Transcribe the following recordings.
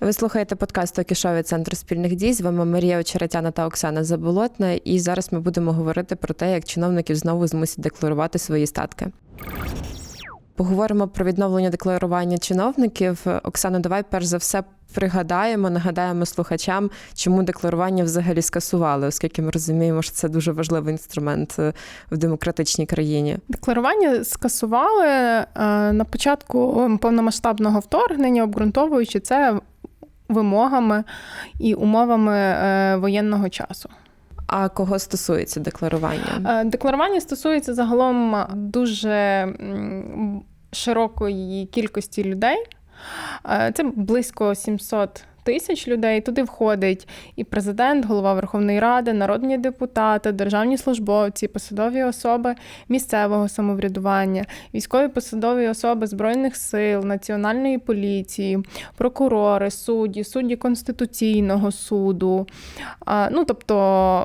Ви слухаєте подкаст Окішові Центру спільних дій. З вами Марія Очеретяна та Оксана Заболотна. І зараз ми будемо говорити про те, як чиновників знову змусять декларувати свої статки. Поговоримо про відновлення декларування чиновників. Оксано, давай перш за все пригадаємо, нагадаємо слухачам, чому декларування взагалі скасували, оскільки ми розуміємо, що це дуже важливий інструмент е, в демократичній країні. Декларування скасували е, на початку повномасштабного вторгнення, обґрунтовуючи це вимогами і умовами е, воєнного часу. А кого стосується декларування? Е, Декларування стосується загалом дуже широкої кількості людей. Е, Це близько 700 тисяч людей. Туди входить і президент, голова Верховної Ради, народні депутати, державні службовці, посадові особи місцевого самоврядування, військові посадові особи Збройних сил, Національної поліції, прокурори, судді, судді Конституційного суду. Ну, тобто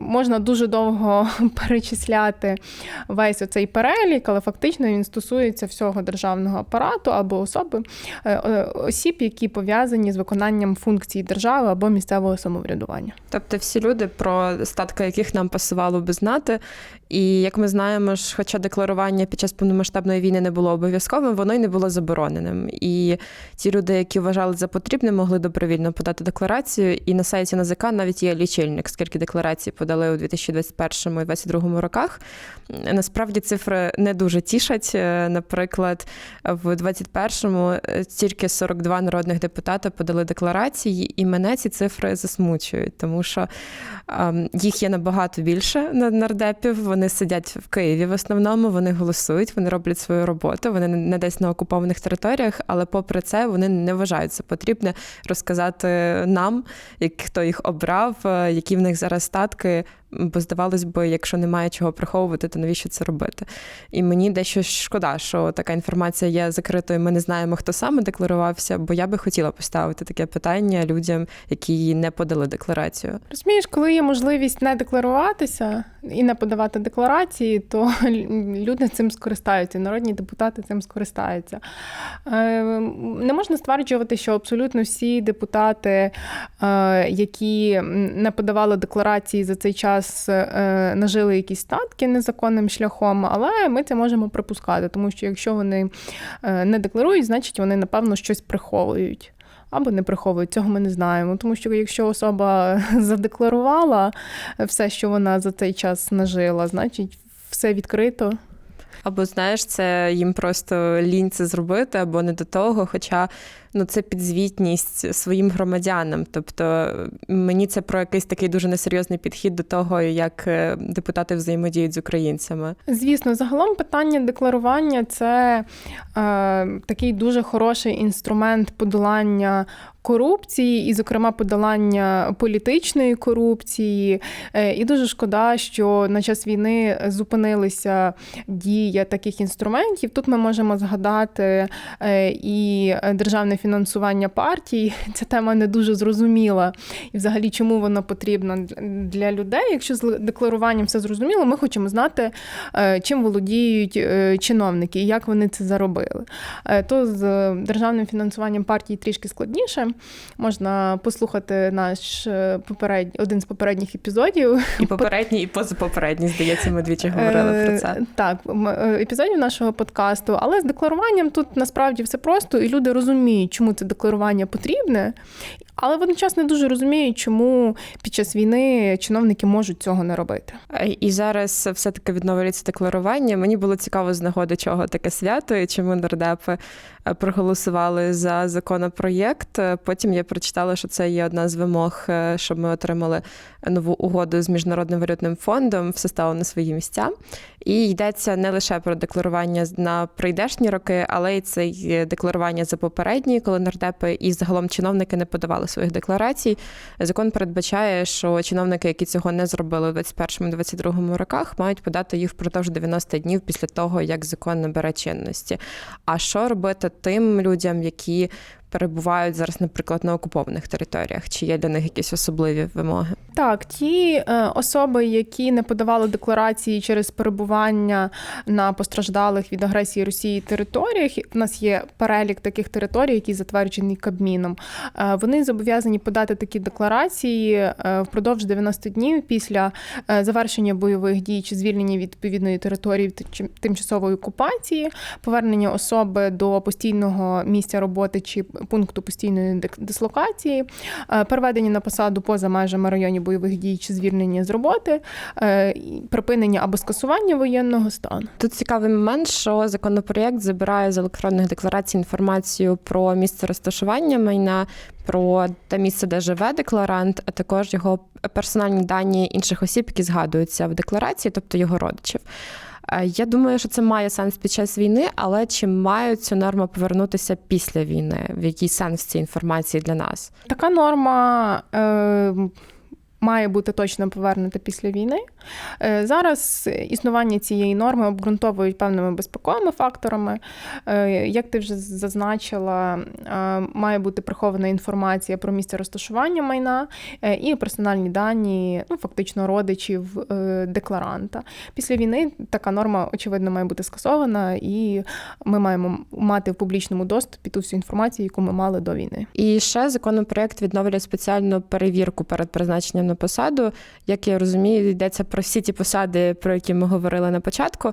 можна дуже довго перечисляти весь оцей перелік, але фактично він стосується всього державного апарату або особи е, е, осіб, які пов'язані з виконанням функцій держави або місцевого самоврядування. Тобто всі люди, про статки яких нам пасувало би знати. І як ми знаємо, ж, хоча декларування під час повномасштабної війни не було обов'язковим, воно й не було забороненим. І ті люди, які вважали за потрібне, могли добровільно подати декларацію. І на сайті НАЗК навіть є лічильник, скільки декларацій подали у 2021 і 2022 роках. Насправді цифри не дуже тішать. Е, Наприклад, в 2021-му тільки 42 народних депутата подали декларації, і мене ці цифри засмучують, тому що ем, їх є набагато більше на нардепів. Вони сидять в Києві в основному, вони голосують, вони роблять свою роботу, вони не десь на окупованих територіях, але попри це вони не вважають потрібне розказати нам, як хто їх обрав, е, які в них зараз статки. Бо здавалось би, якщо немає чого приховувати, то навіщо це робити? І мені дещо шкода, що така інформація є закритою. Ми не знаємо, хто саме декларувався, бо я би хотіла поставити таке питання людям, які не подали декларацію. Розумієш, коли є можливість не декларуватися і не подавати декларації, то люди цим скористаються, народні депутати цим скористаються. Е, Не можна стверджувати, що абсолютно всі депутати, е, які не подавали декларації за цей час, е, нажили якісь статки незаконним шляхом, але ми це можемо припускати, тому що якщо вони е, не декларують, значить вони, напевно, щось приховують. Або не приховують, цього ми не знаємо. Тому що якщо особа задекларувала все, що вона за цей час нажила, значить все відкрито. Або знаєш, це їм просто лінь це зробити, або не до того. Хоча ну це підзвітність своїм громадянам. Тобто мені це про якийсь такий дуже несерйозний підхід до того, як е, депутати взаємодіють з українцями. Звісно, загалом питання декларування це е, такий дуже хороший інструмент подолання. Корупції, і, зокрема, подолання політичної корупції. Е, І дуже шкода, що на час війни зупинилися дія таких інструментів. Тут ми можемо згадати е, і державне фінансування партій. Ця тема не дуже зрозуміла. І взагалі, чому воно потрібно для людей. Якщо з декларуванням все зрозуміло, ми хочемо знати, е, чим володіють е, чиновники і як вони це заробили. Е, То з державним фінансуванням партій трішки складніше. Можна послухати наш попередній один з попередніх епізодів. І попередній, і позапопередній, здається, ми двічі говорили про це. Так, епізодів нашого подкасту, але з декларуванням тут насправді все просто, і люди розуміють, чому це декларування потрібне, але водночас не дуже розуміють, чому під час війни чиновники можуть цього не робити. І зараз все-таки відновлюється декларування. Мені було цікаво з нагоди чого таке свято і чому нардепи проголосували за законопроєкт. Потім я прочитала, що це є одна з вимог, щоб ми отримали нову угоду з міжнародним валютним фондом, все стало на свої місця. І йдеться не лише про декларування на прийдешні роки, але й це декларування за попередні, коли нардепи і загалом чиновники не подавали своїх декларацій. Закон передбачає, що чиновники, які цього не зробили у 2021-2022 роках, мають подати їх впродовж 90 днів після того, як закон набере чинності. А що робити тим людям, які перебувають зараз, наприклад, на окупованих територіях? Чи є для них якісь особливі вимоги? Так, ті е, особи, які не подавали декларації через перебування на постраждалих від агресії Росії територіях, у нас є перелік таких територій, які затверджений Кабміном. Е, вони зобов'язані подати такі декларації е, впродовж 90 днів після е, завершення бойових дій чи звільнення відповідної території тимчасової окупації, повернення особи до постійного місця роботи чи пункту постійної дислокації, е, переведення на посаду поза межами районів бойових дій чи звільнення з роботи, е, припинення або скасування воєнного стану. Тут цікавий момент, що законопроєкт забирає з електронних декларацій інформацію про місце розташування майна, про те місце, де живе декларант, а також його персональні дані інших осіб, які згадуються в декларації, тобто його родичів. Е, Я думаю, що це має сенс під час війни, але чи мають цю норму повернутися після війни? В який сенс цієї інформації для нас? Така норма. Е, Має бути точно повернута після війни. Е, Зараз існування цієї норми обґрунтовують певними безпековими факторами. Е, Як ти вже зазначила, е, має бути прихована інформація про місце розташування майна і персональні дані, ну фактично родичів декларанта. Після війни така норма, очевидно, має бути скасована, і ми маємо мати в публічному доступі ту всю інформацію, яку ми мали до війни. І ще законопроєкт відновлює спеціальну перевірку перед призначенням на посаду. Як я розумію, йдеться про всі ті посади, про які ми говорили на початку.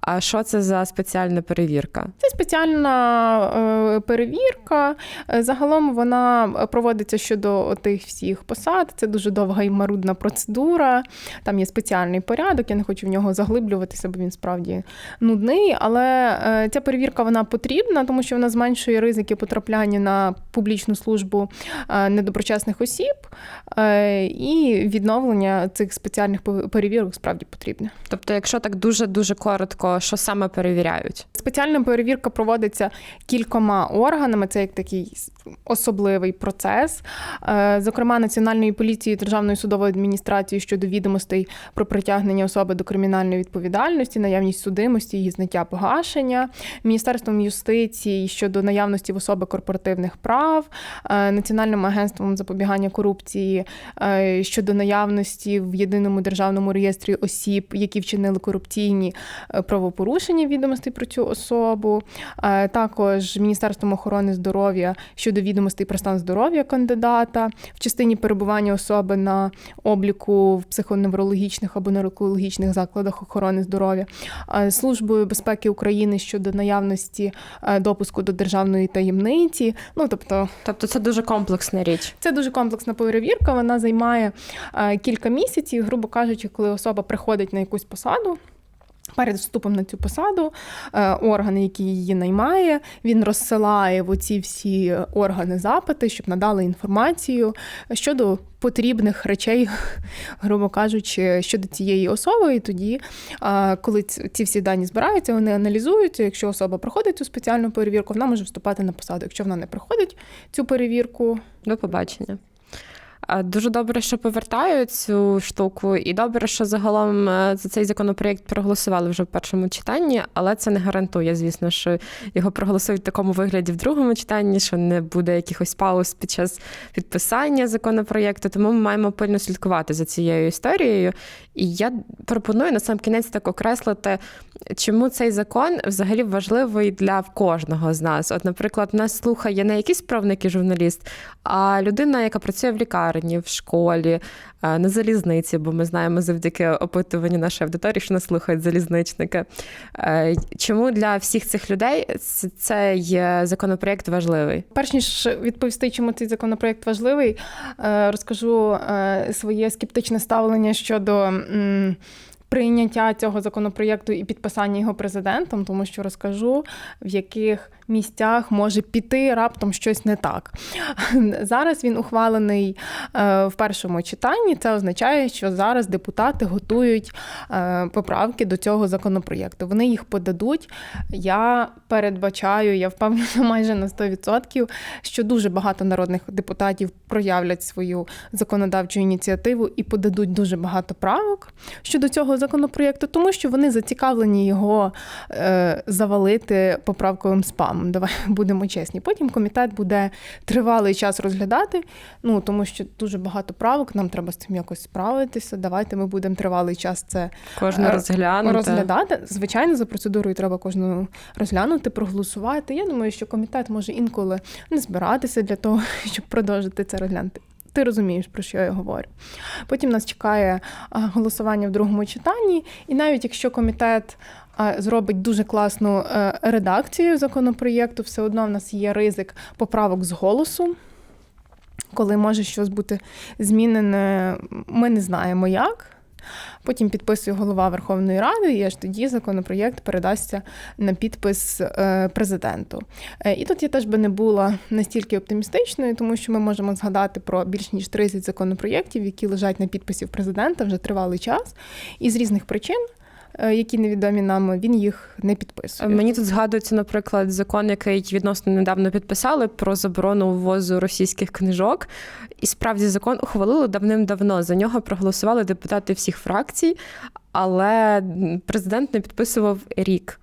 А що це за спеціальна перевірка? Це спеціальна е, перевірка. Е, Загалом вона проводиться щодо тих всіх посад. Це дуже довга і марудна процедура. Там є спеціальний порядок. Я не хочу в нього заглиблюватися, бо він справді нудний. Але е, ця перевірка вона потрібна, тому що вона зменшує ризики потрапляння на публічну службу недоброчесних осіб. Е, І відновлення цих спеціальних перевірок справді потрібне. Тобто, якщо так дуже дуже коротко, що саме перевіряють? Спеціальна перевірка проводиться кількома органами. Це як такий особливий процес. Е, Зокрема, Національної поліції Державної судової адміністрації щодо відомостей про притягнення особи до кримінальної відповідальності, наявність судимості, її зняття погашення, Міністерством юстиції щодо наявності в особи корпоративних прав, е, Національним агентством запобігання корупції е, щодо наявності в єдиному державному реєстрі осіб, які вчинили корупційні е, правопорушення відомостей про цю особу, Е, також Міністерством охорони здоров'я щодо відомостей про стан здоров'я кандидата в частині перебування особи на обліку в психоневрологічних або наркологічних закладах охорони здоров'я, Е, Службою безпеки України щодо наявності допуску до державної таємниці. Ну тобто Тобто, це дуже комплексна річ. це дуже комплексна перевірка. Вона займає е, кілька місяців, грубо кажучи, коли особа приходить на якусь посаду. Перед вступом на цю посаду е, орган, який її наймає, він розсилає в оці всі органи запити, щоб надали інформацію щодо потрібних речей, грубо кажучи, щодо цієї особи. І тоді, е, коли ці всі дані збираються, вони аналізуються. Якщо особа проходить цю спеціальну перевірку, вона може вступати на посаду. Якщо вона не проходить цю перевірку, До побачення. Дуже добре, що повертають цю штуку, і добре, що загалом е, за цей законопроєкт проголосували вже в першому читанні, але це не гарантує, звісно, що його проголосують в такому вигляді в другому читанні, що не буде якихось пауз під час підписання законопроєкту. Тому ми маємо пильно слідкувати за цією історією. І я пропоную на сам кінець так окреслити, чому цей закон взагалі важливий для кожного з нас. От, наприклад, нас слухає не якийсь правник і журналіст, а людина, яка працює в лікарні, в школі, е, на залізниці, бо ми знаємо завдяки опитуванню нашої аудиторії, що нас слухають залізничники. Е, Чому для всіх цих людей цей е, законопроєкт важливий? Перш ніж відповісти, чому цей законопроєкт важливий, розкажу своє скептичне ставлення щодо. Прийняття цього законопроєкту і підписання його президентом, тому що розкажу, в яких місцях може піти раптом щось не так. Зараз він ухвалений е, в першому читанні. Це означає, що зараз депутати готують е, поправки до цього законопроєкту. Вони їх подадуть. Я передбачаю, я впевнена майже на 100%, що дуже багато народних депутатів проявлять свою законодавчу ініціативу і подадуть дуже багато правок щодо цього законопроєкту, тому що вони зацікавлені його е, завалити поправковим спамом. Давай будемо чесні. Потім комітет буде тривалий час розглядати, ну тому що дуже багато правок, нам треба з цим якось справитися. Давайте ми будемо тривалий час це Кожну Е, розглянути. розглядати. Звичайно, за процедурою треба кожну розглянути, проголосувати. Я думаю, що комітет може інколи не збиратися для того, щоб продовжити це розглянути. Ти розумієш, про що я говорю. Потім нас чекає голосування в другому читанні, і навіть якщо комітет зробить дуже класну е, редакцію законопроєкту, все одно в нас є ризик поправок з голосу. Коли може щось бути змінене, ми не знаємо як. Потім підписує голова Верховної Ради, і аж тоді законопроєкт передасться на підпис е, президенту. Е, І тут я теж би не була настільки оптимістичною, тому що ми можемо згадати про більш ніж 30 законопроєктів, які лежать на підписі президента вже тривалий час, і з різних причин. Е, Які невідомі нам, він їх не підписує. Мені тут згадується, наприклад, закон, який відносно недавно підписали про заборону ввозу російських книжок. І справді закон ухвалили давним-давно. За нього проголосували депутати всіх фракцій, але президент не підписував рік.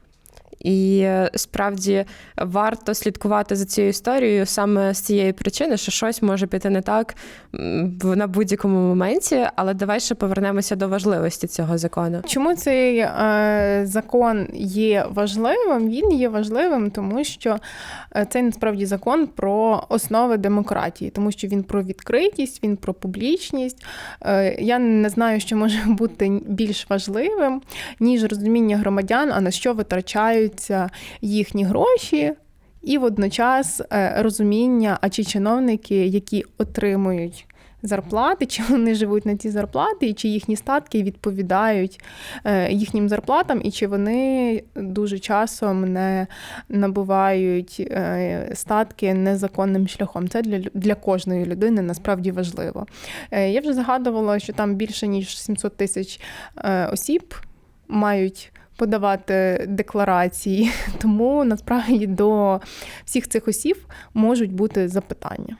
І е, справді варто слідкувати за цією історією саме з цієї причини, що щось може піти не так на будь-якому моменті. Але давай ще повернемося до важливості цього закону. Чому цей е, закон є важливим? Він є важливим, тому що е, це насправді закон про основи демократії, тому що він про відкритість, він про публічність. Е, я не знаю, що може бути більш важливим, ніж розуміння громадян, а на що витрачаються їхні гроші. І водночас е, розуміння, а чи чиновники, які отримують зарплати, чи вони живуть на ці зарплати, і чи їхні статки відповідають е, їхнім зарплатам, і чи вони дуже часом не набувають е, статки незаконним шляхом. Це для, для кожної людини насправді важливо. Я вже згадувала, що там більше ніж 700 тисяч осіб мають. Подавати декларації, тому насправді до всіх цих осіб можуть бути запитання.